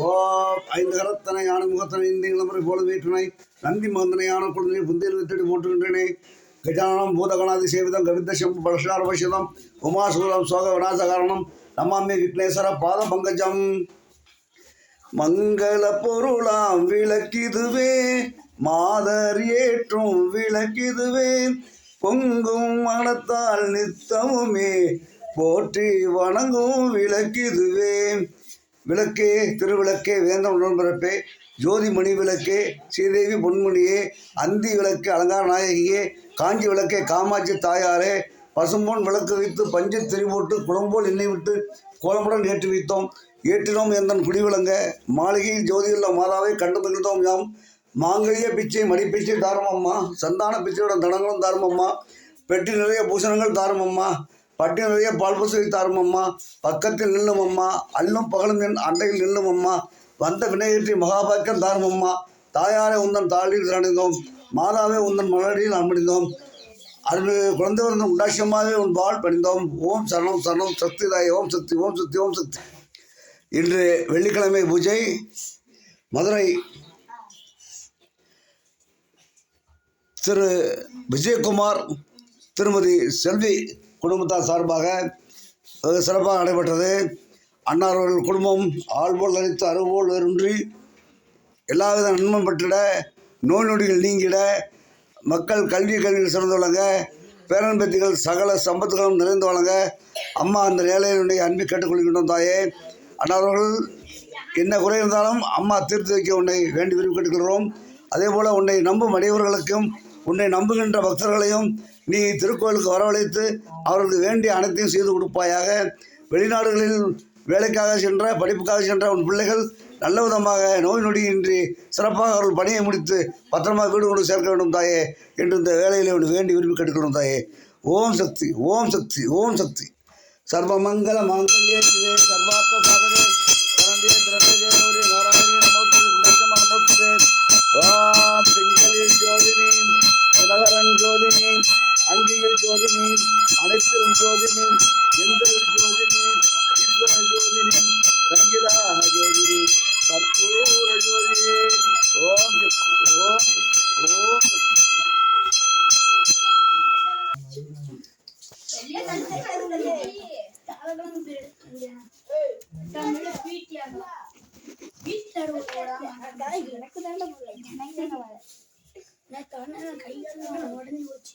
ஓ ஐந்து கரத்தனை யான முகத்தனை இந்த இளமுறை போல வீட்டினை நந்தி மகந்தனை யான குழந்தை புந்தியில் வித்தடி போட்டுகின்றனே கஜானம் பூதகணாதி சேவிதம் கவித சம்பு பலஷாரபஷதம் சோக விக்னேஸ்வர பாத பங்கஜம் மங்கள பொருளாம் விளக்கிதுவே மாதர் ஏற்றும் விளக்கிதுவே பொங்கும் மனத்தால் நித்தமுமே போற்றி வணங்கும் விளக்கிதுவே. விளக்கே திருவிளக்கே வேந்தன் உடன்பிறப்பே ஜோதி மணி விளக்கே ஸ்ரீதேவி பொன்மணியே அந்தி விளக்கு அலங்கார நாயகியே. காஞ்சி விளக்கே காமாட்சி தாயாரே. பசும்பொன் விளக்கு வைத்து பஞ்சு திரிபோட்டு குளம்போல் எண்ணெய் விட்டு கோலமுடன் ஏற்றி வைத்தோம். ஏற்றினோம் எந்தன் குடிவிளங்க மாளிகையில் ஜோதியுள்ள மாதாவை கண்டு மகிழ்ந்தோம் யாம். மாங்கல்ய பிச்சை மடிப்பிச்சை தாரமம்மா. சந்தான பிச்சையோட தனங்களும் தாரமம்மா. பெட்டி நிறைய பூசணங்கள் தாரமம்மா. பட்டினிய பட்டி நிறைய பக்கத்தில் நில்லும் அல்லும் பகலும் என் அண்டையில் நில்லும் அம்மா வந்த வினையேற்றி மகாபாக்கியம் தாரும் அம்மா தாயாரை உந்தன் தாளில் அணிந்தோம் மாதாவே உந்தன் மலடியில் அன்படிந்தோம் அருள் குழந்தை பிறந்த உண்டாசியமாகவே உன் பால் பணிந்தோம். ஓம் சரணம் சரணம் சக்தி தாய். ஓம் சக்தி ஓம் சக்தி ஓம் சக்தி. இன்று வெள்ளிக்கிழமை பூஜை. மதுரை திரு விஜயகுமார் திருமதி செல்வி குடும்பத்தார் சார்பாக வெகு சிறப்பாக நடைபெற்றது. அன்னார்கள் குடும்பம் ஆள்போல் அழைத்து அறுபோல் வேறுன்றி எல்லாவித நன்மை பெற்றிட நோய் நொடிகள் நீங்கிட மக்கள் கல்வி கல்வியில் சிறந்து வழங்க பேரன் பேத்திகள் சகல சம்பத்துகளும் நிறைந்து வழங்க அம்மா அந்த ஏழையினுடைய அன்பை கேட்டுக்கொள்கின்றோம் தாயே. அன்னார்கள் என்ன குறை இருந்தாலும் அம்மா தீர்த்து வைக்க உன்னை வேண்டி விரும்பி கேட்டுக்கொள்கிறோம். அதே போல் உன்னை நம்பும் அடையவர்களுக்கும் உன்னை நம்புகின்ற பக்தர்களையும் நீ திருக்கோயிலுக்கு வரவழைத்து அவர்களுக்கு வேண்டிய அனைத்தையும் செய்து கொடுப்பாயாக. வெளிநாடுகளில் வேலைக்காக சென்ற படிப்புக்காக சென்ற உன் பிள்ளைகள் நல்ல விதமாக நோய் நொடியின்றி சிறப்பாக அவர்கள் பணியை முடித்து பத்திரமாக வீடு கொண்டு சேர்க்க வேண்டும் தாயே என்று இந்த வேலையில் உன் வேண்டி விரும்பி கேட்டுக்கொள்ளும் தாயே. ஓம் சக்தி ஓம் சக்தி ஓம் சக்தி. சர்வமங்கல மாங்கல்யே சிவே ஜோதினி எந்திரன் ஜோதினி ஈஸ்வர ஜோதினி கங்கிலா ஜோதினி கற்பூர ஜோதினி. ஓம் ஓம் ஓம். எனக்கு தாண்டா எனக்கு தாண்டா கையால உடஞ்சு போச்சு